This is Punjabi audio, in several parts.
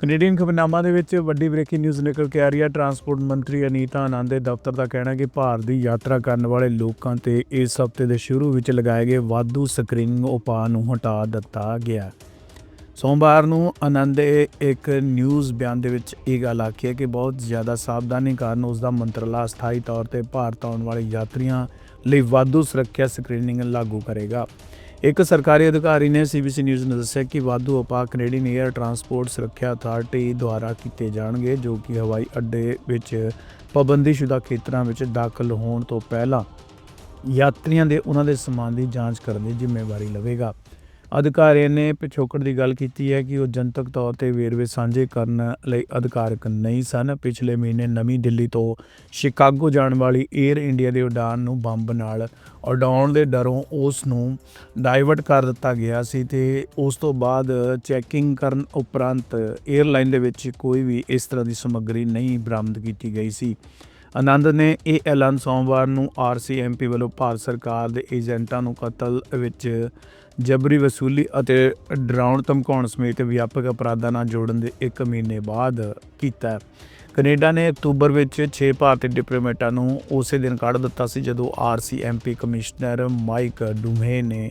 ਕੈਨੇਡੀਅਨ ਖਬਰਨਾਮਾ ਦੇ ਵਿੱਚ ਵੱਡੀ ਬ੍ਰੇਕਿੰਗ ਨਿਊਜ਼ ਨਿਕਲ ਕੇ ਆ ਰਹੀ ਹੈ। ਟਰਾਂਸਪੋਰਟ ਮੰਤਰੀ ਅਨੀਤਾ ਆਨੰਦ ਦੇ ਦਫ਼ਤਰ ਦਾ ਕਹਿਣਾ ਕਿ ਭਾਰਤ ਦੀ ਯਾਤਰਾ ਕਰਨ ਵਾਲੇ ਲੋਕਾਂ ਤੇ ਇਸ ਹਫ਼ਤੇ ਦੇ ਸ਼ੁਰੂ ਵਿੱਚ ਲਗਾਏ ਗਏ ਵਾਧੂ ਸਕਰੀਨਿੰਗ ਉਪਾਅ ਨੂੰ ਹਟਾ ਦਿੱਤਾ ਗਿਆ ਸੋਮਵਾਰ ਨੂੰ ਆਨੰਦ ਦੇ ਇੱਕ ਨਿਊਜ਼ ਬਿਆਨ ਦੇ ਵਿੱਚ ਇਹ ਗੱਲ ਆਖੀ ਹੈ ਕਿ ਬਹੁਤ ਜ਼ਿਆਦਾ ਸਾਵਧਾਨੀ ਕਾਰਨ ਉਸ ਦਾ ਮੰਤਰਾਲਾ ਸਥਾਈ ਤੌਰ ਤੇ ਭਾਰਤ ਆਉਣ ਵਾਲੇ ਯਾਤਰੀਆਂ ਲਈ ਵਾਧੂ ਸੁਰੱਖਿਆ ਸਕਰੀਨਿੰਗ ਲਾਗੂ ਕਰੇਗਾ। ਇੱਕ ਸਰਕਾਰੀ ਅਧਿਕਾਰੀ ਨੇ ਸੀਬੀਸੀ ਨਿਊਜ਼ ਨੂੰ ਦੱਸਿਆ ਕਿ ਵਾਧੂ ਉਪਾਅ ਕੈਨੇਡੀਅਨ 에ਅਰ ਟਰਾਂਸਪੋਰਟ ਸੁਰੱਖਿਆ ਅਥਾਰਟੀ ਦੁਆਰਾ ਕੀਤੇ ਜਾਣਗੇ, ਜੋ ਕਿ ਹਵਾਈ ਅੱਡੇ ਵਿੱਚ ਪਾਬੰਦੀਸ਼ੁਦਾ ਖੇਤਰਾਂ ਵਿੱਚ ਦਾਖਲ ਹੋਣ ਤੋਂ ਪਹਿਲਾਂ ਯਾਤਰੀਆਂ ਦੇ ਉਹਨਾਂ ਦੇ ਸਮਾਨ ਦੀ ਜਾਂਚ ਕਰਨ ਦੀ ਜ਼ਿੰਮੇਵਾਰੀ ਲਵੇਗਾ। ਅਧਿਕਾਰੀਆਂ ਨੇ ਪਿਛੋਕੜ ਦੀ ਗੱਲ ਕੀਤੀ ਹੈ ਕਿ ਉਹ ਜਨਤਕ ਤੌਰ ਤੇ ਵੇਰਵੇ ਸਾਂਝੇ ਕਰਨ ਲਈ ਅਧਿਕਾਰਕ ਨਹੀਂ ਸਨ। ਪਿਛਲੇ ਮਹੀਨੇ ਨਵੀਂ ਦਿੱਲੀ ਤੋਂ ਸ਼ਿਕਾਗੋ ਜਾਣ ਵਾਲੀ 에ਅਰ ਇੰਡੀਆ ਦੀ ਉਡਾਨ ਨੂੰ ਬੰਬ ਨਾਲ ਉਡਾਉਣ ਦੇ ਡਰੋਂ ਉਸ ਨੂੰ ਡਾਇਵਰਟ ਕਰ ਦਿੱਤਾ ਗਿਆ ਸੀ ਤੇ ਉਸ ਤੋਂ ਬਾਅਦ ਚੈਕਿੰਗ ਕਰਨ ਉਪਰੰਤ 에ਅਰਲਾਈਨ ਦੇ ਵਿੱਚ ਕੋਈ ਵੀ ਇਸ ਤਰ੍ਹਾਂ ਦੀ ਸਮੱਗਰੀ ਨਹੀਂ ਬਰਾਮਦ ਕੀਤੀ ਗਈ ਸੀ। ਆਨੰਦ ਨੇ ਇਹ ਐਲਾਨ ਸੋਮਵਾਰ ਨੂੰ ਆਰਸੀਐਮਪੀ ਵੱਲੋਂ ਭਾਰਤ ਸਰਕਾਰ ਦੇ ਏਜੰਟਾਂ ਨੂੰ ਕਤਲ ਵਿੱਚ ਜਬਰੀ ਵਸੂਲੀ ਅਤੇ ਡਰਾਉਣ ਧਮਕਾਉਣ ਸਮੇਤ ਵਿਆਪਕ ਅਪਰਾਧਾਂ ਨਾਲ ਜੋੜਨ ਦੇ 1 ਮਹੀਨੇ ਬਾਅਦ ਕੀਤਾ ਹੈ। ਕੈਨੇਡਾ ਨੇ ਅਕਤੂਬਰ ਵਿੱਚ 6 ਭਾਰਤੀ ਡਿਪਲੋਮੈਟਾਂ ਨੂੰ ਉਸੇ ਦਿਨ ਕੱਢ ਦਿੱਤਾ ਸੀ ਜਦੋਂ ਆਰਸੀਐਮਪੀ ਕਮਿਸ਼ਨਰ ਮਾਈਕ ਡੂਮੇ ਨੇ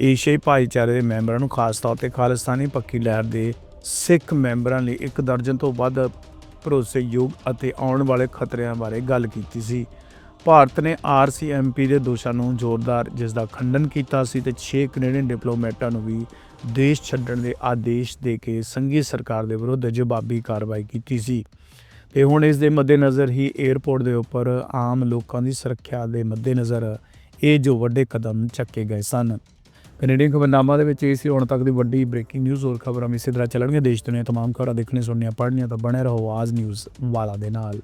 ਏਸ਼ੀਆਈ ਭਾਈਚਾਰੇ ਦੇ ਮੈਂਬਰਾਂ ਨੂੰ ਖਾਸ ਤੌਰ ਤੇ ਖਾਲਿਸਤਾਨੀ ਪੱਕੀ ਲਹਿਰ ਦੇ ਸਿੱਖ ਮੈਂਬਰਾਂ ਲਈ ਇੱਕ ਦਰਜਨ ਤੋਂ ਵੱਧ ਭਰੋਸੇਯੋਗ ਅਤੇ ਆਉਣ ਵਾਲੇ ਖਤਰਿਆਂ ਬਾਰੇ ਗੱਲ ਕੀਤੀ ਸੀ। ਭਾਰਤ ਨੇ ਆਰਸੀਐਮਪੀ ਦੇ ਦੋਸ਼ਾਂ ਨੂੰ ਜ਼ੋਰਦਾਰ ਜਿਸ ਦਾ ਖੰਡਨ ਕੀਤਾ ਸੀ ਤੇ 6 ਕੈਨੇਡੀਅਨ ਡਿਪਲੋਮੈਟਾਂ ਨੂੰ ਵੀ ਦੇਸ਼ ਛੱਡਣ ਦੇ ਆਦੇਸ਼ ਦੇ ਕੇ ਸੰਘੀ ਸਰਕਾਰ ਦੇ ਵਿਰੁੱਧ ਜਵਾਬੀ ਕਾਰਵਾਈ ਕੀਤੀ ਸੀ। ਤੇ ਹੁਣ ਇਸ ਦੇ ਮੱਦੇਨਜ਼ਰ ਹੀ 에ਅਰਪੋਰਟ ਦੇ ਉੱਪਰ ਆਮ ਲੋਕਾਂ ਦੀ ਸੁਰੱਖਿਆ ਦੇ ਮੱਦੇਨਜ਼ਰ ਇਹ ਜੋ ਵੱਡੇ ਕਦਮ ਚੱਕੇ ਗਏ ਸਨ। ਕੈਨੇਡੀਅਨ ਖਬਰਨਾਮਾ ਦੇ ਵਿੱਚ ਇਹ ਸੀ, ਹੁਣ ਤੱਕ ਦੀ ਵੱਡੀ ਬ੍ਰੇਕਿੰਗ ਨਿਊਜ਼ ਹੋਰ ਖਬਰਾਂ ਇਸੇ ਤਰ੍ਹਾਂ ਚੱਲਣਗੀਆਂ। ਦੇਸ਼ ਦੁਨੀਆ ਤਮਾਮ ਖਬਰਾਂ ਦੇਖਣੇ ਸੁਣਨੀਆਂ, ਪੜ੍ਹਨੀਆਂ, ਤਾਂ ਬਣੇ ਰਹੋ ਆਜ਼ ਨਿਊਜ਼ ਵਾਲਾ ਦੇ ਨਾਲ।